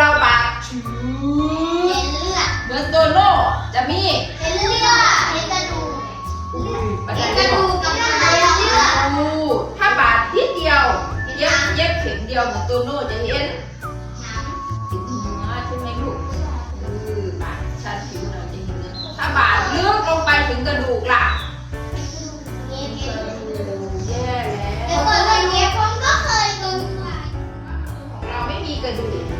ว่ามือเราบาดชื้เหมือนตัวโน่จะมีมันจะเรียกว่ารูถ้าบาดนิดเดียวเย็บเย็บเข็มเดียวเหมือนตัวโน่จะเห็นติดเนื้อใช่ไหมลูกเออบาดชาผิวเราจะเห็นเนื้อถ้าบาดลึกลงไปถึงกระดูกล่ะกระดูกแย่แล้วของเราไม่มีกระดูก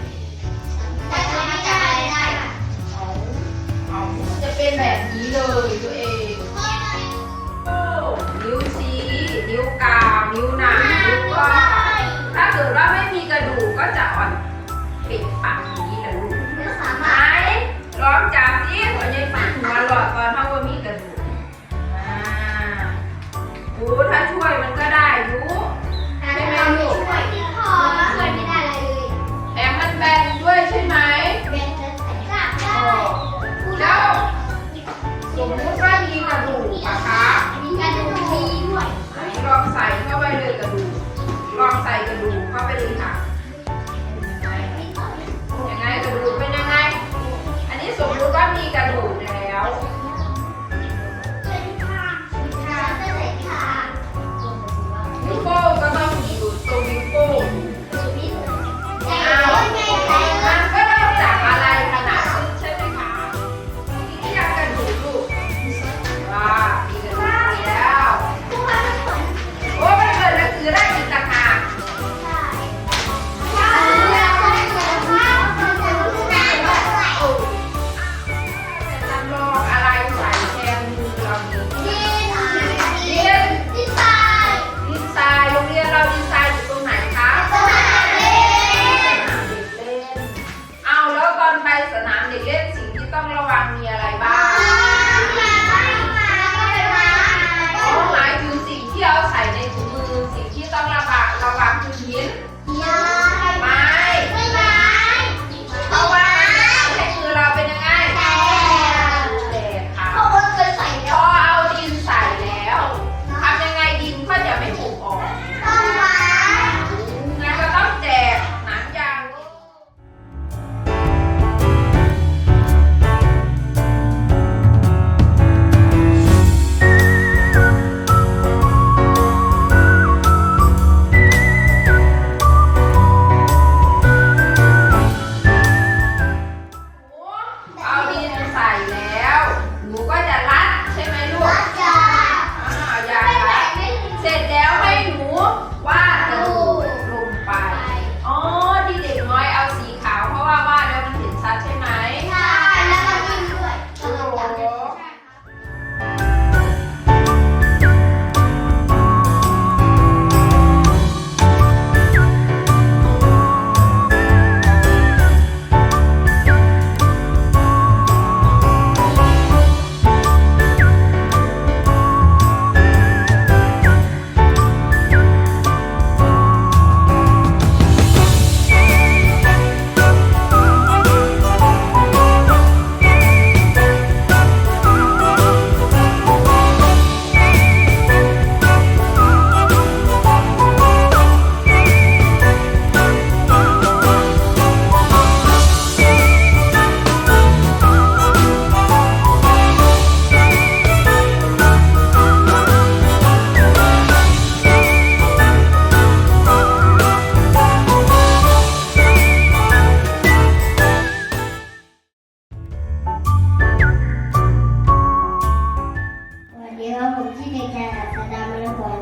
บบที่เป็นการอัสดามรพร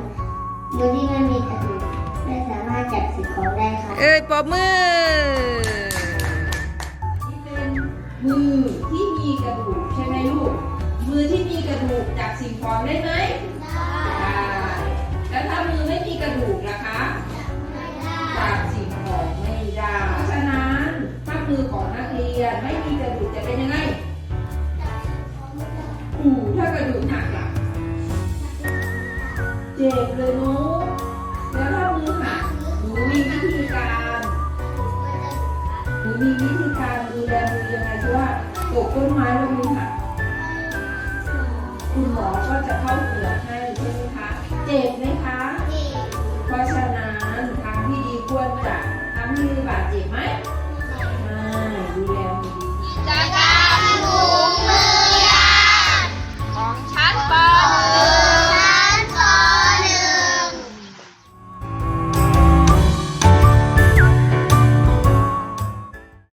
โดยที่ไม่มีกระดูกไม่สามารถจับสิ่งของได้ครับเอ้ยปอบมือ นี่เป็นมือที่มีกระดูกใช่ไหมลูก มือที่มีกระดูกจับสิ่งของได้ไหมได้แล้วถ้ามือไม่มีกระดูกล่ะคะจับสิ่งของไม่ได้เพราะฉะนั้นถ้ามือของนักเรียนไม่มีกระดูกจะเป็นยังไงหูถ้ากระดูกหักล่ะ เจ็บเลยหนูแล้วถ้ามือหักหนูมีวิธีการหนูมีวิธีการดูแลมือยังไงเพรว่าตกต้นไม้แล้วมือหักคุณหมอก็จะเข้าเกลือให้ใช่ไหมคะเจ็บไหมคะ เพราะฉะนั้นทางที่ดีควรจะทำให้บาดเจ็บไหมไม่ดูแล